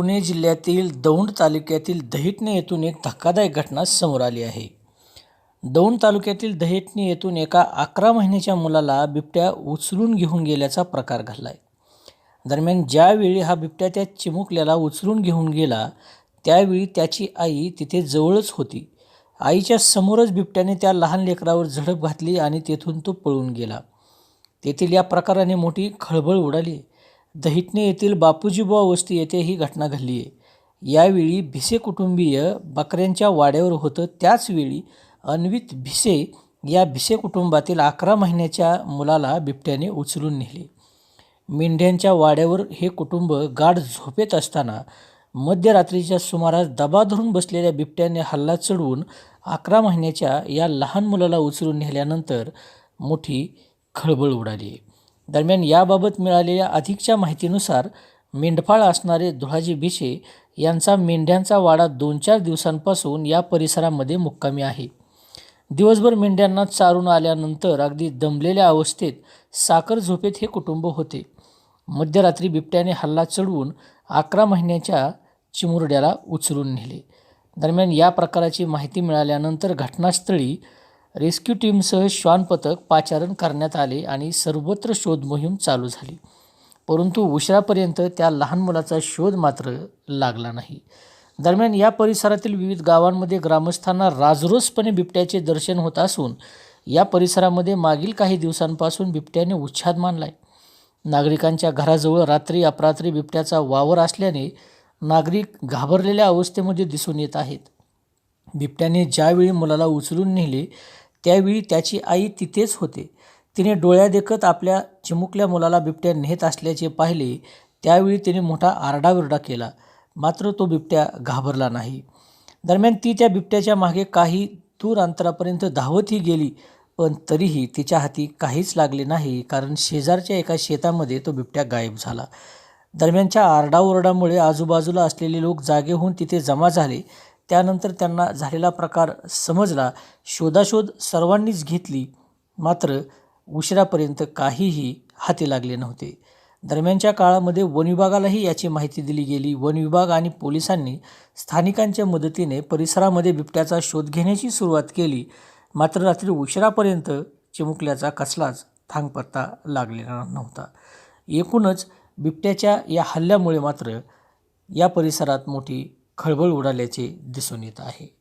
पुणे जिल्ह्यातील दौंड तालुक्यातील दहिटणे येथून एक धक्कादायक घटना समोर आली आहे. दौंड तालुक्यातील दहिटणे येथून एका अकरा महिन्याच्या मुलाला बिबट्या उचलून घेऊन गेल्याचा प्रकार घडला आहे दरम्यान ज्यावेळी हा बिबट्या त्या चिमुकल्याला उचलून घेऊन गेला त्यावेळी त्याची आई तिथे जवळच होती. आईच्या समोरच बिबट्याने त्या लहान लेकरावर झडप घातली आणि तेथून तो पळून गेला. तेथील या प्रकाराने मोठी खळबळ उडाली. आहे दहिटणे येथील बापूजीबुवा वस्ती येथे ही घटना घडली आहे. यावेळी भिसे कुटुंबीय बकऱ्यांच्या वाड्यावर होतं. त्याचवेळी अन्वित भिसे या भिसे कुटुंबातील अकरा महिन्याच्या मुलाला बिबट्याने उचलून नेले. मेंढ्यांच्या वाड्यावर हे कुटुंब गाढ झोपेत असताना मध्यरात्रीच्या सुमारास दबा धरून बसलेल्या बिबट्याने हल्ला चढवून अकरा महिन्याच्या या लहान मुलाला उचलून नेल्यानंतर मोठी खळबळ उडाली. आहे दरम्यान याबाबत मिळालेल्या अधिकच्या माहितीनुसार मेंढपाळ असणारे धुळाजी भिसे यांचा मेंढ्यांचा वाडा दोन चार दिवसांपासून या परिसरामध्ये मुक्कामी आहे. दिवसभर मेंढ्यांना चारून आल्यानंतर अगदी दमलेल्या अवस्थेत साखर झोपेत हे कुटुंब होते. मध्यरात्री बिबट्याने हल्ला चढवून अकरा महिन्याच्या चिमुरड्याला उचलून नेले. दरम्यान या प्रकाराची माहिती मिळाल्यानंतर घटनास्थळी रेस्क्यू टीमसह श्वान पथक पाचारण करण्यात आले आणि सर्वत्र शोध मोहीम चालू झाली. परंतु उशिरापर्यंत त्या लहान मुलाचा शोध मात्र लागला नाही. दरम्यान या परिसरातील विविध गावांमध्ये ग्रामस्थांना राजरोसपणे बिबट्याचे दर्शन होत असून या परिसरामध्ये मागील काही दिवसांपासून बिबट्याने उच्छाद मानलाय नागरिकांच्या घराजवळ रात्री अपरात्री बिबट्याचा वावर असल्याने नागरिक घाबरलेल्या अवस्थेमध्ये दिसून येत आहेत. बिबट्याने ज्यावेळी मुलाला उचलून नेले त्यावेळी त्याची आई तिथेच होते. तिने डोळ्यादेखत आपल्या चिमुकल्या मुलाला बिबट्या नेत असल्याचे पाहिले. त्यावेळी तिने मोठा आरडाविरडा केला. मात्र तो बिबट्या घाबरला नाही. दरम्यान ती त्या बिबट्याच्या मागे काही दूर अंतरापर्यंत धावतही गेली. पण तरीही तिच्या हाती काहीच लागले नाही. कारण शेजारच्या एका शेतामध्ये तो बिबट्या गायब झाला. दरम्यानच्या आरडाओरडामुळे आजूबाजूला असलेले लोक जागे होऊन तिथे जमा झाले. त्यानंतर त्यांना झालेला प्रकार समजला. शोधाशोध सर्वांनीच घेतली. मात्र उशिरापर्यंत काहीही हाती लागले नव्हते. दरम्यानच्या काळामध्ये वन विभागालाही याची माहिती दिली गेली. वन विभाग आणि पोलिसांनी स्थानिकांच्या मदतीने परिसरामध्ये बिबट्याचा शोध घेण्याची सुरुवात केली. मात्र रात्री उशिरापर्यंत चिमुकल्याचा कसलाच थांगपत्ता लागलेला नव्हता. एकूणच बिबट्याच्या या हल्ल्यामुळे मात्र या परिसरात मोठी खळबळ उडाल्याचे दिसून येत आहे.